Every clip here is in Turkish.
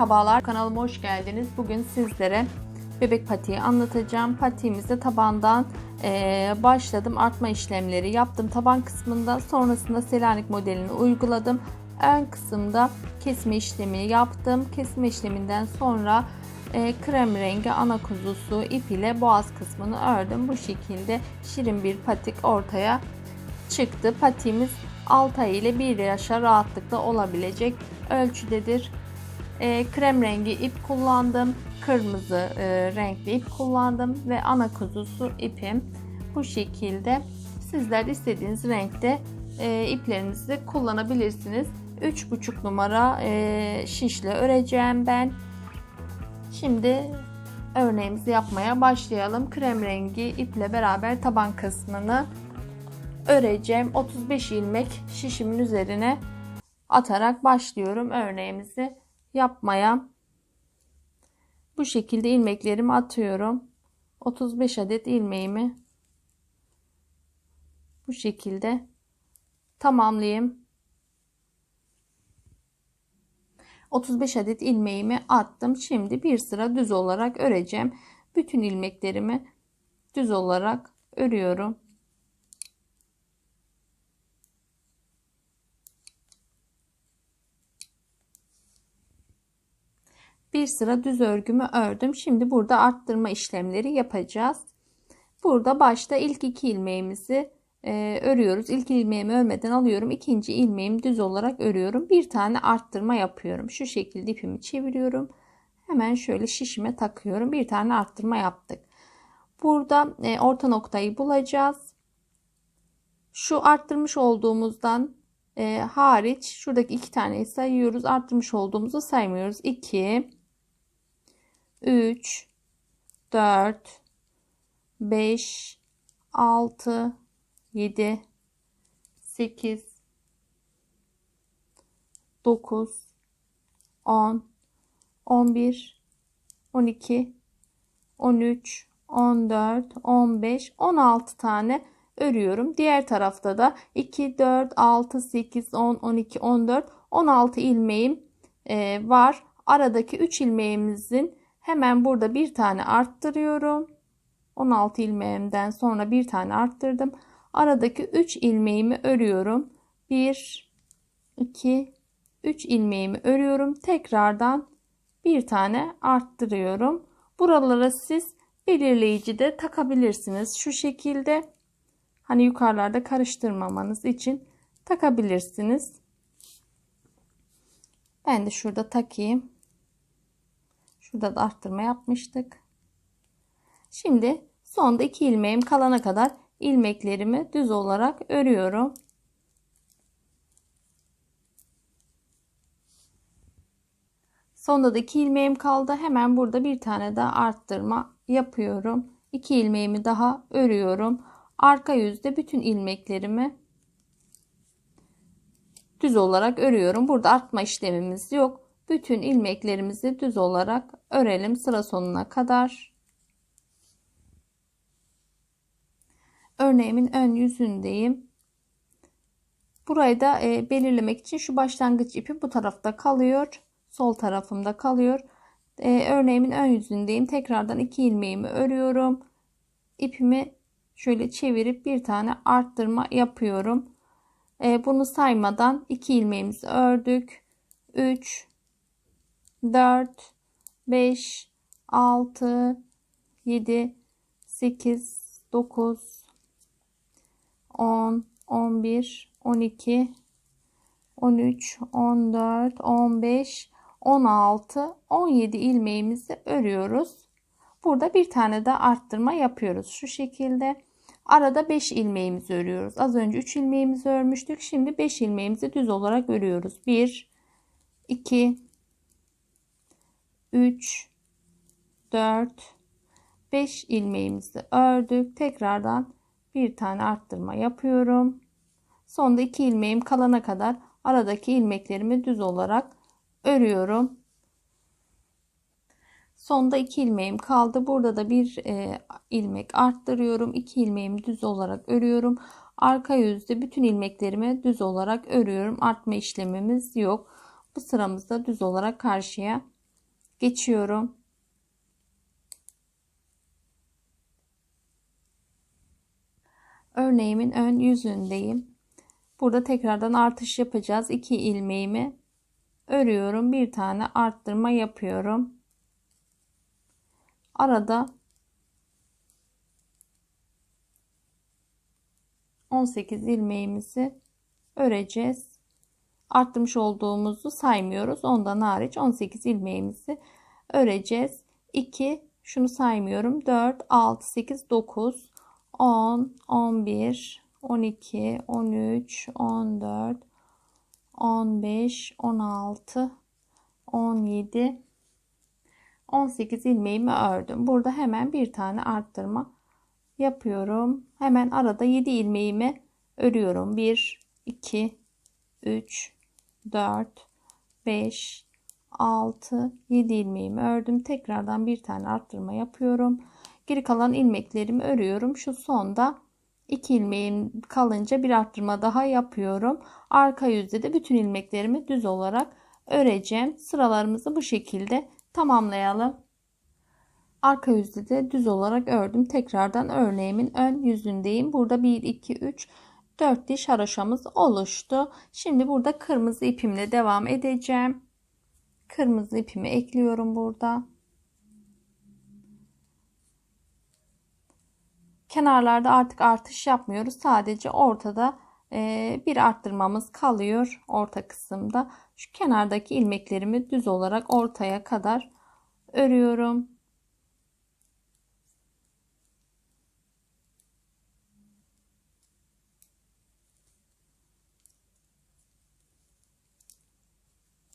Merhabalar kanalıma hoş geldiniz. Bugün sizlere bebek patiği anlatacağım. Patiğimizde tabandan eee, başladım. Artma işlemleri yaptım taban kısmında. Sonrasında Selanik modelini uyguladım. Ön kısımda kesme işlemini yaptım. Kesme işleminden sonra eee, krem rengi ana kuzusu ip ile boğaz kısmını ördüm. Bu şekilde şirin bir patik ortaya çıktı. Patiğimiz 6 ay ile 1 yaşa rahatlıkla olabilecek ölçüdedir. E, krem rengi ip kullandım. Kırmızı e, renkli ip kullandım ve ana kuzusu ipim. Bu şekilde sizler istediğiniz renkte e, iplerinizi kullanabilirsiniz. 3,5 numara e, şişle öreceğim ben. Şimdi örneğimizi yapmaya başlayalım. Krem rengi iple beraber taban kısmını öreceğim. 35 ilmek şişimin üzerine atarak başlıyorum örneğimizi yapmaya. Bu şekilde ilmeklerimi atıyorum. 35 adet ilmeğimi bu şekilde tamamlayayım. 35 adet ilmeğimi attım. Şimdi bir sıra düz olarak öreceğim. Bütün ilmeklerimi düz olarak örüyorum. Bir sıra düz örgümü ördüm. Şimdi burada arttırma işlemleri yapacağız. Burada başta ilk iki ilmeğimizi e, örüyoruz. İlk ilmeğimi örmeden alıyorum. İkinci ilmeğimi düz olarak örüyorum. Bir tane arttırma yapıyorum. Şu şekilde ipimi çeviriyorum. Hemen şöyle şişime takıyorum. Bir tane arttırma yaptık. Burada e, orta noktayı bulacağız. Şu arttırmış olduğumuzdan e, hariç şuradaki iki taneyi sayıyoruz. Arttırmış olduğumuzu saymıyoruz. 2 3 4 5 6 7 8 9 10 11 12 13 14 15 16 tane örüyorum. Diğer tarafta da 2 4 6 8 10 12 14 16 ilmeğim e, var. Aradaki 3 ilmeğimizin hemen burada bir tane arttırıyorum. 16 ilmeğimden sonra bir tane arttırdım. Aradaki 3 ilmeğimi örüyorum. 1 2 3 ilmeğimi örüyorum. Tekrardan bir tane arttırıyorum. Buralara siz belirleyici de takabilirsiniz. Şu şekilde hani yukarılarda karıştırmamanız için takabilirsiniz. Ben de şurada takayım. Şurada da arttırma yapmıştık. Şimdi sonda iki ilmeğim kalana kadar ilmeklerimi düz olarak örüyorum. Sonda da iki ilmeğim kaldı. Hemen burada bir tane daha arttırma yapıyorum. İki ilmeğimi daha örüyorum. Arka yüzde bütün ilmeklerimi düz olarak örüyorum. Burada artma işlemimiz yok. Bütün ilmeklerimizi düz olarak örelim sıra sonuna kadar. Örneğimin ön yüzündeyim. Burayı da e, belirlemek için şu başlangıç ipi bu tarafta kalıyor. Sol tarafımda kalıyor. E, örneğimin ön yüzündeyim. Tekrardan iki ilmeğimi örüyorum. İpimi şöyle çevirip bir tane arttırma yapıyorum. E, bunu saymadan iki ilmeğimizi ördük. 3 4 5 6 7 8 9 10 11 12 13 14 15 16 17 ilmeğimizi örüyoruz. Burada bir tane de arttırma yapıyoruz. Şu şekilde arada 5 ilmeğimizi örüyoruz. Az önce 3 ilmeğimizi örmüştük. Şimdi 5 ilmeğimizi düz olarak örüyoruz. 1 2 3 4 5 ilmeğimizi ördük. Tekrardan bir tane arttırma yapıyorum. Sonda 2 ilmeğim kalana kadar aradaki ilmeklerimi düz olarak örüyorum. Sonda 2 ilmeğim kaldı. Burada da bir e, ilmek arttırıyorum. 2 ilmeğimi düz olarak örüyorum. Arka yüzde bütün ilmeklerimi düz olarak örüyorum. Artma işlemimiz yok. Bu sıramızda düz olarak karşıya geçiyorum. Örneğimin ön yüzündeyim. Burada tekrardan artış yapacağız. 2 ilmeğimi örüyorum. Bir tane arttırma yapıyorum. Arada 18 ilmeğimizi öreceğiz. Arttırmış olduğumuzu saymıyoruz. Ondan hariç 18 ilmeğimizi öreceğiz. 2 şunu saymıyorum. 4 6 8 9 10 11 12 13 14 15 16 17 18 ilmeğimi ördüm. Burada hemen bir tane arttırma yapıyorum. Hemen arada 7 ilmeğimi örüyorum. 1 2 3 4 5 6 7 ilmeğimi ördüm. Tekrardan bir tane arttırma yapıyorum. Geri kalan ilmeklerimi örüyorum. Şu sonda 2 ilmeğim kalınca bir arttırma daha yapıyorum. Arka yüzde de bütün ilmeklerimi düz olarak öreceğim. Sıralarımızı bu şekilde tamamlayalım. Arka yüzde de düz olarak ördüm. Tekrardan örneğimin ön yüzündeyim. Burada 1 2 3 4 diş haroşamız oluştu. Şimdi burada kırmızı ipimle devam edeceğim. Kırmızı ipimi ekliyorum burada. Kenarlarda artık artış yapmıyoruz. Sadece ortada e, bir arttırmamız kalıyor orta kısımda. Şu kenardaki ilmeklerimi düz olarak ortaya kadar örüyorum.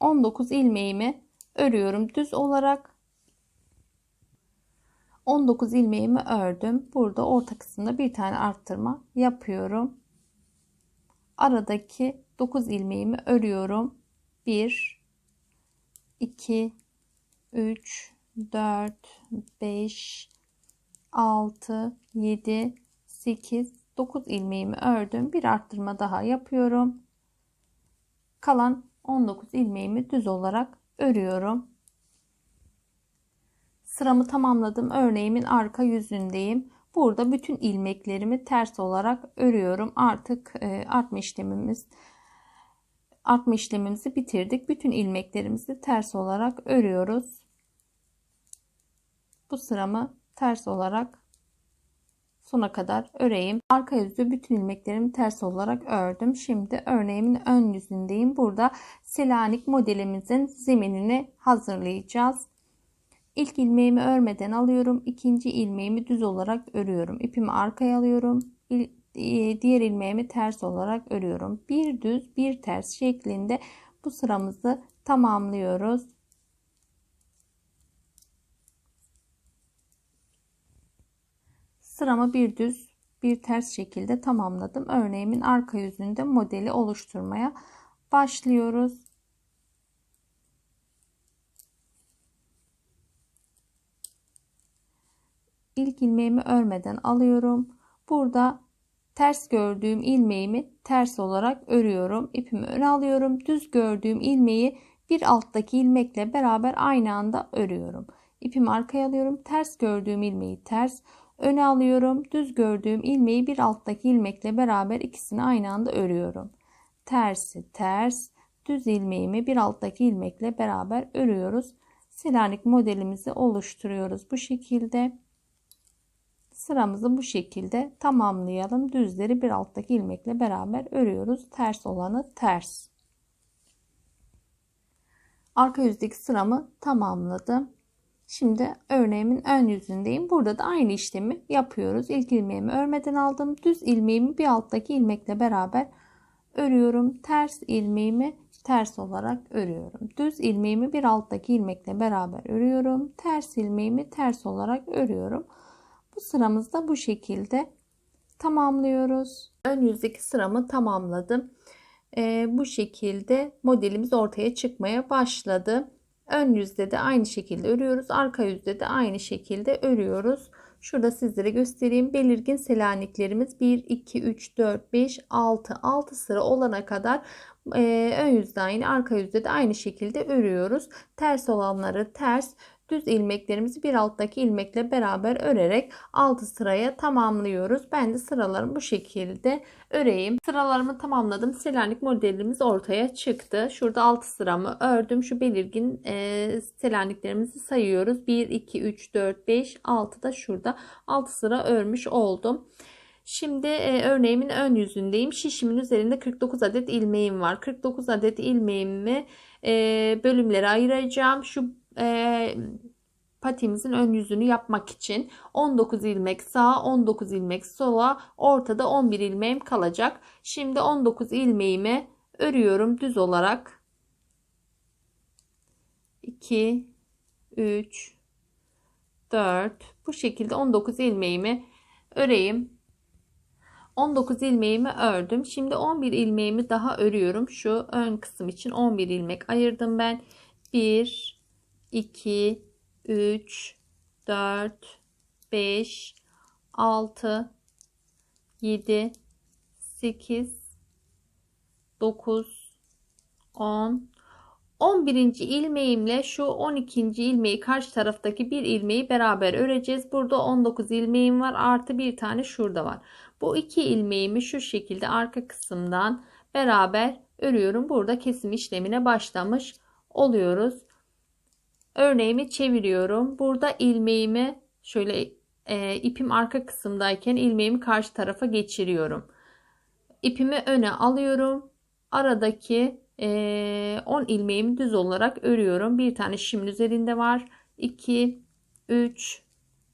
On dokuz ilmeğimi örüyorum düz olarak 19 ilmeğimi ördüm. Burada orta kısımda bir tane arttırma yapıyorum. Aradaki 9 ilmeğimi örüyorum. 1 2 3 4 5 6 7 8 9 ilmeğimi ördüm. Bir arttırma daha yapıyorum. Kalan 19 ilmeğimi düz olarak örüyorum. Sıramı tamamladım. Örneğimin arka yüzündeyim. Burada bütün ilmeklerimi ters olarak örüyorum. Artık e, artma işlemimiz artma işlemimizi bitirdik. Bütün ilmeklerimizi ters olarak örüyoruz. Bu sıramı ters olarak sona kadar öreyim. Arka yüzü bütün ilmeklerimi ters olarak ördüm. Şimdi örneğimin ön yüzündeyim. Burada Selanik modelimizin zeminini hazırlayacağız. İlk ilmeğimi örmeden alıyorum. ikinci ilmeğimi düz olarak örüyorum. İpimi arkaya alıyorum. E, diğer ilmeğimi ters olarak örüyorum. Bir düz bir ters şeklinde bu sıramızı tamamlıyoruz. Sıramı bir düz bir ters şekilde tamamladım. Örneğimin arka yüzünde modeli oluşturmaya başlıyoruz. ilk ilmeğimi örmeden alıyorum. Burada ters gördüğüm ilmeğimi ters olarak örüyorum. İpimi öne alıyorum. Düz gördüğüm ilmeği bir alttaki ilmekle beraber aynı anda örüyorum. İpimi arkaya alıyorum. Ters gördüğüm ilmeği ters öne alıyorum. Düz gördüğüm ilmeği bir alttaki ilmekle beraber ikisini aynı anda örüyorum. Tersi ters, düz ilmeğimi bir alttaki ilmekle beraber örüyoruz. Selanik modelimizi oluşturuyoruz bu şekilde. Sıramızı bu şekilde tamamlayalım. Düzleri bir alttaki ilmekle beraber örüyoruz. Ters olanı ters. Arka yüzdeki sıramı tamamladım. Şimdi örneğimin ön yüzündeyim. Burada da aynı işlemi yapıyoruz. İlk ilmeğimi örmeden aldım. Düz ilmeğimi bir alttaki ilmekle beraber örüyorum. Ters ilmeğimi ters olarak örüyorum. Düz ilmeğimi bir alttaki ilmekle beraber örüyorum. Ters ilmeğimi ters olarak örüyorum. Bu sıramızda bu şekilde tamamlıyoruz. Ön yüzdeki sıramı tamamladım. Ee, bu şekilde modelimiz ortaya çıkmaya başladı. Ön yüzde de aynı şekilde örüyoruz. Arka yüzde de aynı şekilde örüyoruz. Şurada sizlere göstereyim. Belirgin selaniklerimiz 1, 2, 3, 4, 5, 6, 6 sıra olana kadar ön yüzde aynı, arka yüzde de aynı şekilde örüyoruz. Ters olanları ters, düz ilmeklerimizi bir alttaki ilmekle beraber örerek 6 sıraya tamamlıyoruz. Ben de sıralarımı bu şekilde öreyim. Sıralarımı tamamladım. Selanik modelimiz ortaya çıktı. Şurada 6 sıramı ördüm. Şu belirgin e, selaniklerimizi sayıyoruz. 1, 2, 3, 4, 5, 6 da şurada 6 sıra örmüş oldum. Şimdi e, örneğimin ön yüzündeyim. Şişimin üzerinde 49 adet ilmeğim var. 49 adet ilmeğimi e, bölümlere ayıracağım. Şu e, patimizin ön yüzünü yapmak için 19 ilmek sağa 19 ilmek sola ortada 11 ilmeğim kalacak. Şimdi 19 ilmeğimi örüyorum düz olarak. 2 3 4 bu şekilde 19 ilmeğimi öreyim. 19 ilmeğimi ördüm. Şimdi 11 ilmeğimi daha örüyorum. Şu ön kısım için 11 ilmek ayırdım ben. 1 2 3 4 5 6 7 8 9 10 11. ilmeğimle şu 12. ilmeği karşı taraftaki bir ilmeği beraber öreceğiz. Burada 19 ilmeğim var. Artı bir tane şurada var. Bu iki ilmeğimi şu şekilde arka kısımdan beraber örüyorum. Burada kesim işlemine başlamış oluyoruz. Örneğimi çeviriyorum. Burada ilmeğimi şöyle e, ipim arka kısımdayken ilmeğimi karşı tarafa geçiriyorum. İpimi öne alıyorum. Aradaki e, 10 ilmeğimi düz olarak örüyorum. Bir tane şimin üzerinde var. 2, 3,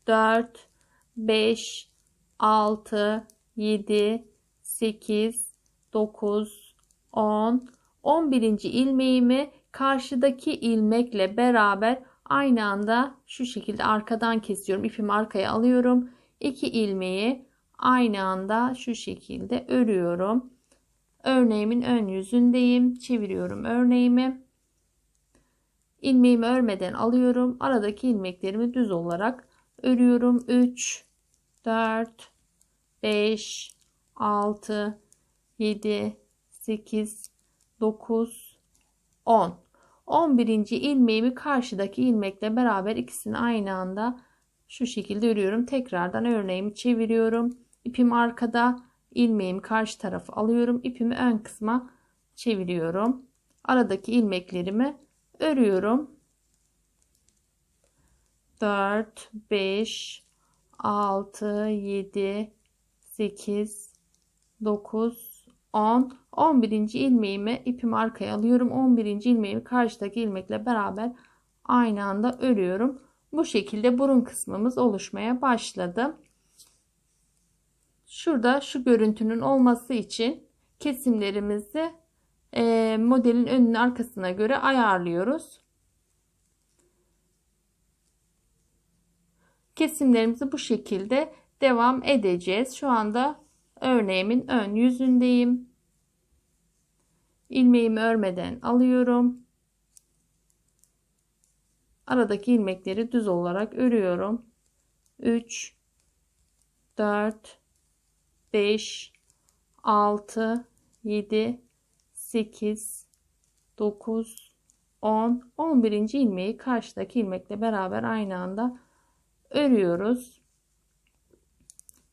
4, 5, 6, 7, 8, 9, 10, 11. ilmeğimi karşıdaki ilmekle beraber aynı anda şu şekilde arkadan kesiyorum. İpimi arkaya alıyorum. 2 ilmeği aynı anda şu şekilde örüyorum. Örneğimin ön yüzündeyim. Çeviriyorum örneğimi. İlmeğimi örmeden alıyorum. Aradaki ilmeklerimi düz olarak örüyorum. 3 4 5 6 7 8 9 10 11. ilmeğimi karşıdaki ilmekle beraber ikisini aynı anda şu şekilde örüyorum. Tekrardan örneğimi çeviriyorum. İpim arkada, ilmeğimi karşı tarafa alıyorum. İpimi ön kısma çeviriyorum. Aradaki ilmeklerimi örüyorum. 4 5 6 7 8 9 10 11. ilmeğimi ipimi arkaya alıyorum. 11. ilmeğimi karşıdaki ilmekle beraber aynı anda örüyorum. Bu şekilde burun kısmımız oluşmaya başladı. Şurada şu görüntünün olması için kesimlerimizi e, modelin önünün arkasına göre ayarlıyoruz. Kesimlerimizi bu şekilde devam edeceğiz. Şu anda örneğimin ön yüzündeyim. İlmeğimi örmeden alıyorum. Aradaki ilmekleri düz olarak örüyorum. 3 4 5 6 7 8 9 10 11. ilmeği karşıdaki ilmekle beraber aynı anda örüyoruz.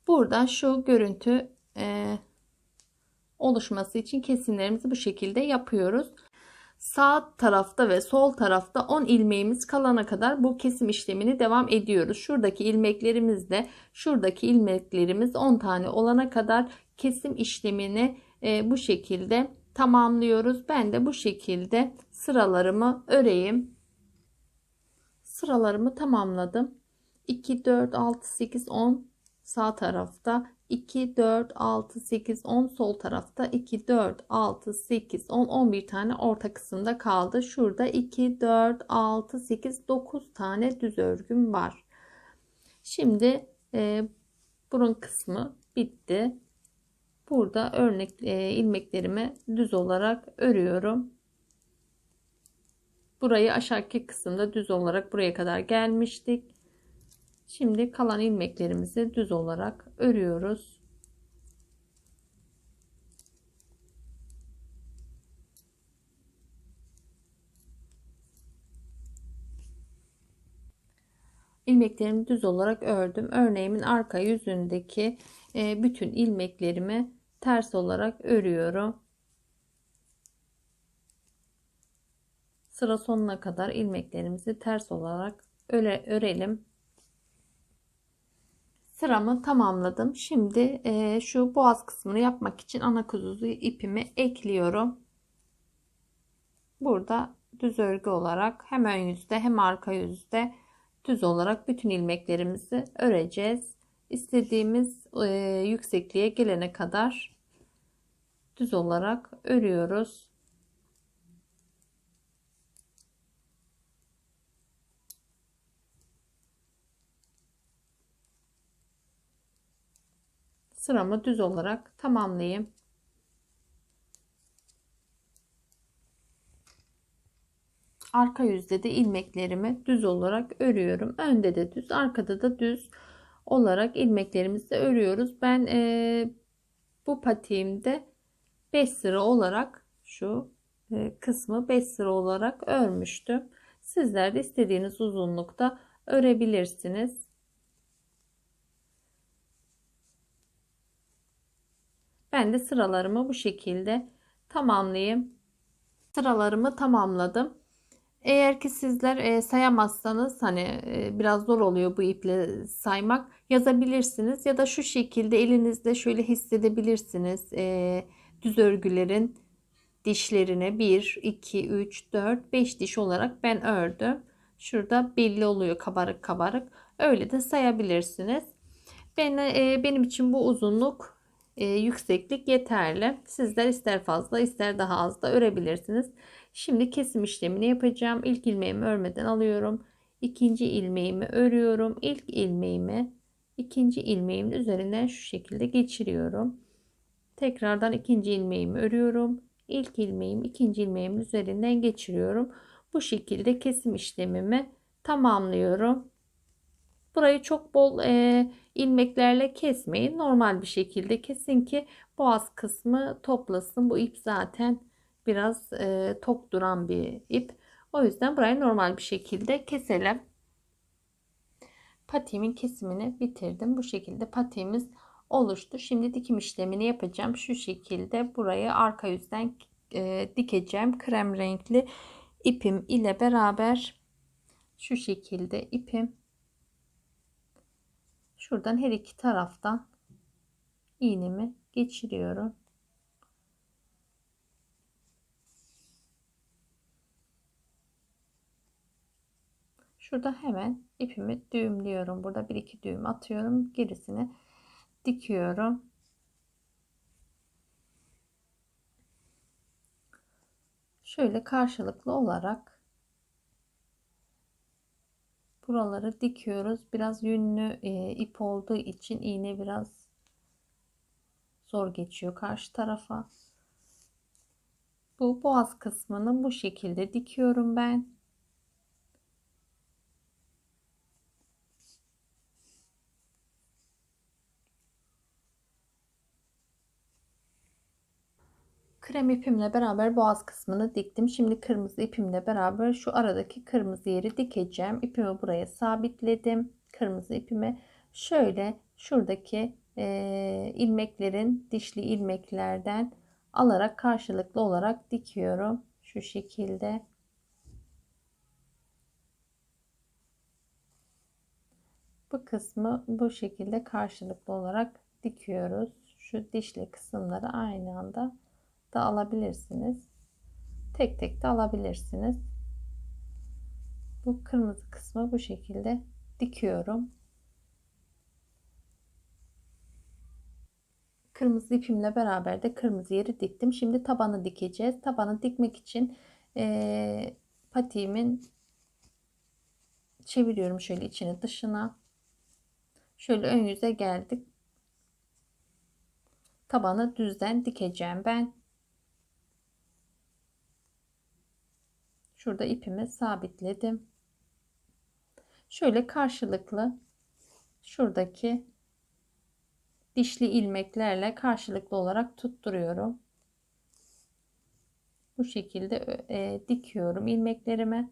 Burada şu görüntü e, oluşması için kesimlerimizi bu şekilde yapıyoruz. Sağ tarafta ve sol tarafta 10 ilmeğimiz kalana kadar bu kesim işlemini devam ediyoruz. Şuradaki ilmeklerimiz de şuradaki ilmeklerimiz 10 tane olana kadar kesim işlemini e, bu şekilde tamamlıyoruz. Ben de bu şekilde sıralarımı öreyim. Sıralarımı tamamladım. 2, 4, 6, 8, 10 sağ tarafta 2, 4, 6, 8, 10 sol tarafta 2, 4, 6, 8, 10, 11 tane orta kısımda kaldı. Şurada 2, 4, 6, 8, 9 tane düz örgüm var. Şimdi e, burun kısmı bitti. Burada örnek e, ilmeklerimi düz olarak örüyorum. Burayı aşağıki kısımda düz olarak buraya kadar gelmiştik. Şimdi kalan ilmeklerimizi düz olarak örüyoruz. ilmeklerimi düz olarak ördüm. Örneğimin arka yüzündeki e, bütün ilmeklerimi ters olarak örüyorum. Sıra sonuna kadar ilmeklerimizi ters olarak öre, örelim. Sıramı tamamladım. Şimdi e, şu boğaz kısmını yapmak için ana kuzuzu ipimi ekliyorum. Burada düz örgü olarak hem ön yüzde hem arka yüzde düz olarak bütün ilmeklerimizi öreceğiz. İstediğimiz e, yüksekliğe gelene kadar düz olarak örüyoruz. Sıramı düz olarak tamamlayayım. arka yüzde de ilmeklerimi düz olarak örüyorum. Önde de düz, arkada da düz olarak ilmeklerimizi örüyoruz. Ben e, bu patiğimde 5 sıra olarak şu e, kısmı 5 sıra olarak örmüştüm. Sizler de istediğiniz uzunlukta örebilirsiniz. Ben de sıralarımı bu şekilde tamamlayayım. Sıralarımı tamamladım. Eğer ki sizler e, sayamazsanız hani e, biraz zor oluyor bu iple saymak yazabilirsiniz ya da şu şekilde elinizde şöyle hissedebilirsiniz e, düz örgülerin dişlerini 1 2 3 4 5 diş olarak ben ördüm. Şurada belli oluyor kabarık kabarık. Öyle de sayabilirsiniz. Ben e, benim için bu uzunluk e, yükseklik yeterli. Sizler ister fazla ister daha az da örebilirsiniz. Şimdi kesim işlemini yapacağım. İlk ilmeğimi örmeden alıyorum. İkinci ilmeğimi örüyorum. İlk ilmeğimi ikinci ilmeğimin üzerinden şu şekilde geçiriyorum. Tekrardan ikinci ilmeğimi örüyorum. İlk ilmeğimi ikinci ilmeğimin üzerinden geçiriyorum. Bu şekilde kesim işlemimi tamamlıyorum. Burayı çok bol e, ilmeklerle kesmeyin. Normal bir şekilde kesin ki boğaz kısmı toplasın. Bu ip zaten biraz e, tok duran bir ip. O yüzden burayı normal bir şekilde keselim. Patiğimin kesimini bitirdim. Bu şekilde patiğimiz oluştu. Şimdi dikim işlemini yapacağım. Şu şekilde burayı arka yüzden e, dikeceğim. Krem renkli ipim ile beraber şu şekilde ipim şuradan her iki taraftan iğnemi geçiriyorum. Şurada hemen ipimi düğümlüyorum. Burada bir iki düğüm atıyorum. Gerisini dikiyorum. Şöyle karşılıklı olarak buraları dikiyoruz. Biraz yünlü e, ip olduğu için iğne biraz zor geçiyor karşı tarafa. Bu boğaz kısmını bu şekilde dikiyorum ben. Krem ipimle beraber boğaz kısmını diktim. Şimdi kırmızı ipimle beraber şu aradaki kırmızı yeri dikeceğim. İpimi buraya sabitledim. Kırmızı ipimi şöyle şuradaki e, ilmeklerin dişli ilmeklerden alarak karşılıklı olarak dikiyorum. Şu şekilde. Bu kısmı bu şekilde karşılıklı olarak dikiyoruz. Şu dişli kısımları aynı anda da alabilirsiniz. Tek tek de alabilirsiniz. Bu kırmızı kısmı bu şekilde dikiyorum. Kırmızı ipimle beraber de kırmızı yeri diktim. Şimdi tabanı dikeceğiz. Tabanı dikmek için e, patiğimin çeviriyorum şöyle içini dışına. Şöyle ön yüze geldik. Tabanı düzden dikeceğim ben. Şurada ipimi sabitledim. Şöyle karşılıklı şuradaki dişli ilmeklerle karşılıklı olarak tutturuyorum. Bu şekilde e, dikiyorum ilmeklerimi.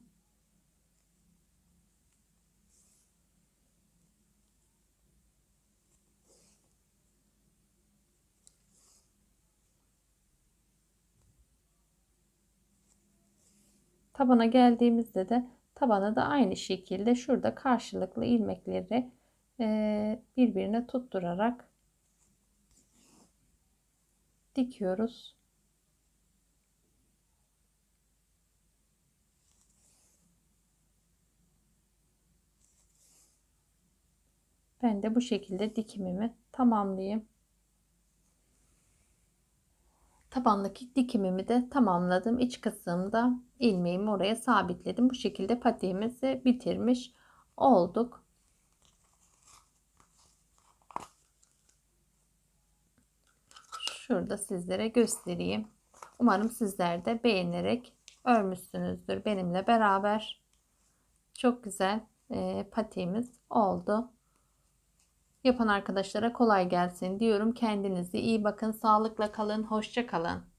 Tabana geldiğimizde de tabana da aynı şekilde şurada karşılıklı ilmekleri e, birbirine tutturarak dikiyoruz. Ben de bu şekilde dikimimi tamamlayayım. Tabandaki dikimimi de tamamladım. İç kısımda ilmeğimi oraya sabitledim. Bu şekilde patiğimizi bitirmiş olduk. Şurada sizlere göstereyim. Umarım sizler de beğenerek örmüşsünüzdür benimle beraber. Çok güzel e, patiğimiz oldu. Yapan arkadaşlara kolay gelsin diyorum. Kendinize iyi bakın. Sağlıkla kalın. Hoşça kalın.